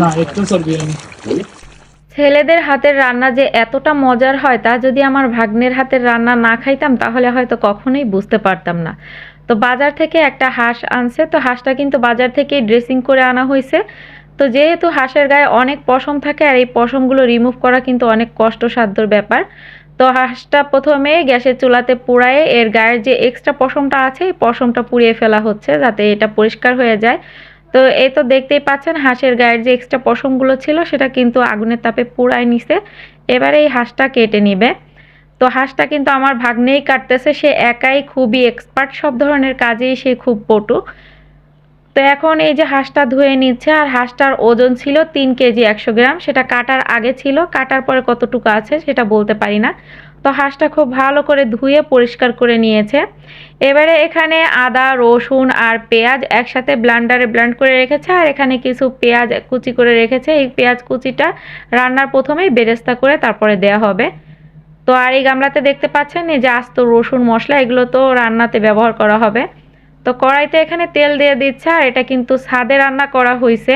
না, একটু ছেলেদের হাতের রান্না যে এতটা মজার হয় তা যদি আমার ভাগ্নের হাতের রান্না না খাইতাম, তাহলে হয়তো কখনোই বুঝতে পারতাম না। তো বাজার থেকে একটা হাঁস আনছে, তো হাঁসটা কিন্তু বাজার থেকে ড্রেসিং করে আনা হয়েছে তো যেহেতু হাঁসের গায়ে অনেক পশম থাকে, আর এই পশমগুলো রিমুভ করা কিন্তু অনেক কষ্টসাধ্যর ব্যাপার। তো হাঁসটা প্রথমে গ্যাসের চুলাতে পুড়ায় এর গায়ের যে এক্সট্রা পশমটা আছে, এই পশমটা পুড়িয়ে ফেলা হচ্ছে যাতে এটা পরিষ্কার হয়ে যায়। তো এই তো দেখতেই পাচ্ছেন, হাঁসের গায়ের যে এক্সট্রা পশমগুলো ছিল সেটা কিন্তু আগুনের তাপে পুড়ায় নিছে। এবারে এই হাঁসটা কেটে নিবে। তো হাঁসটা কিন্তু আমার ভাগ্নেই কাটতেছে, সে একাই খুবই এক্সপার্ট সব ধরনের কাজেই সে খুব পটু। তো এখন এই যে হাঁসটা ধুয়ে নিচ্ছে, আর হাঁসটার ওজন ছিল তিন কেজি একশো গ্রাম, সেটা কাটার আগে ছিল, কাটার পরে কতটুকু আছে সেটা বলতে পারি না। তো হাঁসটা খুব ভালো করে ধুয়ে পরিষ্কার করে নিয়েছে। এবারে এখানে আদা, রসুন আর পেঁয়াজ একসাথে ব্লান্ডারে ব্লান্ড করে রেখেছে, আর এখানে কিছু পেঁয়াজ কুচি করে রেখেছে। এই পেঁয়াজ কুচিটা রান্নার প্রথমেই বেরেস্তা করে তারপরে দেয়া হবে। তো আর এই গামলাতে দেখতে পাচ্ছেন, এই যে আস্ত রসুন মশলা, এগুলো তো রান্নাতে ব্যবহার করা হবে। তো কড়াইতে এখানে তেল দিয়ে দিচ্ছে আর এটা কিন্তু ছাদে রান্না করা হয়েছে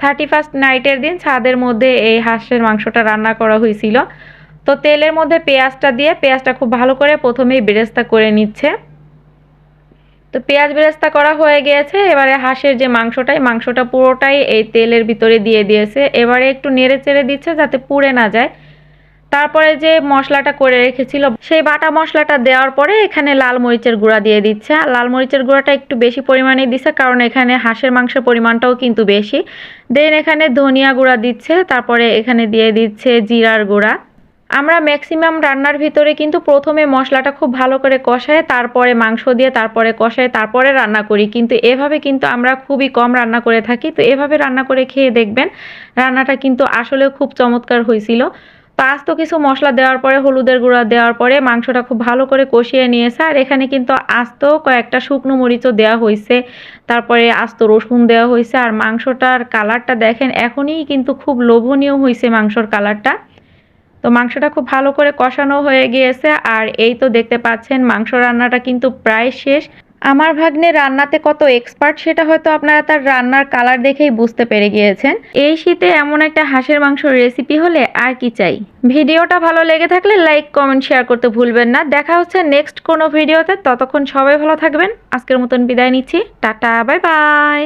থার্টি ফার্স্ট নাইটের দিন ছাদের মধ্যে এই হাঁসের মাংসটা রান্না করা হয়েছিল তো তেলের মধ্যে পেঁয়াজটা দিয়ে, পেঁয়াজটা খুব ভালো করে প্রথমেই বেরেস্তা করে নিচ্ছে। তো পেঁয়াজ বেরেস্তা করা হয়ে গিয়েছে, এবারে হাঁসের যে মাংসটাই, মাংসটা পুরোটাই এই তেলের ভিতরে দিয়ে দিয়েছে। এবারে একটু নেড়ে চেড়ে দিচ্ছে যাতে পুড়ে না যায়। তারপরে যে মশলাটা করে রেখেছিল, সেই বাটা মশলাটা দেওয়ার পরে এখানে লাল মরিচের গুঁড়া দিয়ে দিচ্ছে। লাল মরিচের গুঁড়াটা একটু বেশি পরিমাণে দিচ্ছে, কারণ এখানে হাঁসের মাংসের পরিমাণটাও কিন্তু বেশি। দেন এখানে ধনিয়া গুঁড়া দিচ্ছে, তারপরে এখানে দিয়ে দিচ্ছে জিরার গুঁড়া। আমরা ম্যাক্সিমাম রান্নার ভিতরে কিন্তু প্রথমে মশলাটা খুব ভালো করে কষায়, তারপরে মাংস দিয়ে তারপরে কষায়, তারপরে রান্না করি। কিন্তু এভাবে কিন্তু আমরা খুবই কম রান্না করে থাকি। তো এভাবে রান্না করে খেয়ে দেখবেন, রান্নাটা কিন্তু আসলে খুব চমৎকার হয়েছিল। তো আস্ত কিছু মশলা দেওয়ার পরে, হলুদের গুঁড়া দেওয়ার পরে মাংসটা খুব ভালো করে কষিয়ে নিয়েছে। আর এখানে কিন্তু আস্ত কয়েকটা শুকনো মরিচও দেওয়া হয়েছে। তারপরে আস্ত রসুন দেওয়া হয়েছে। আর মাংসটার কালারটা দেখেন, এখনই কিন্তু খুব লোভনীয় হয়েছে মাংসর কালারটা। তো মাংসটা খুব ভালো করে কষানো হয়ে গিয়েছে। আর এই তো দেখতে পাচ্ছেন, মাংস রান্নাটা কিন্তু প্রায় শেষ। আমার ভাগ্নে রান্নাতে কত এক্সপার্ট সেটা হয়তো আপনারা তার রান্নার কালার দেখেই বুঝতে পেরে গিয়েছেন। এই শীতে এমন একটা হাঁসের মাংস রেসিপি হলে আর কি চাই? ভিডিওটা ভালো লেগে থাকলে লাইক কমেন্ট শেয়ার করতে ভুলবেন না। দেখা হচ্ছে নেক্সট কোনো ভিডিওতে। ততক্ষণ সবাই ভালো থাকবেন। আজকের মতন বিদায় নিচ্ছি। Tata bye bye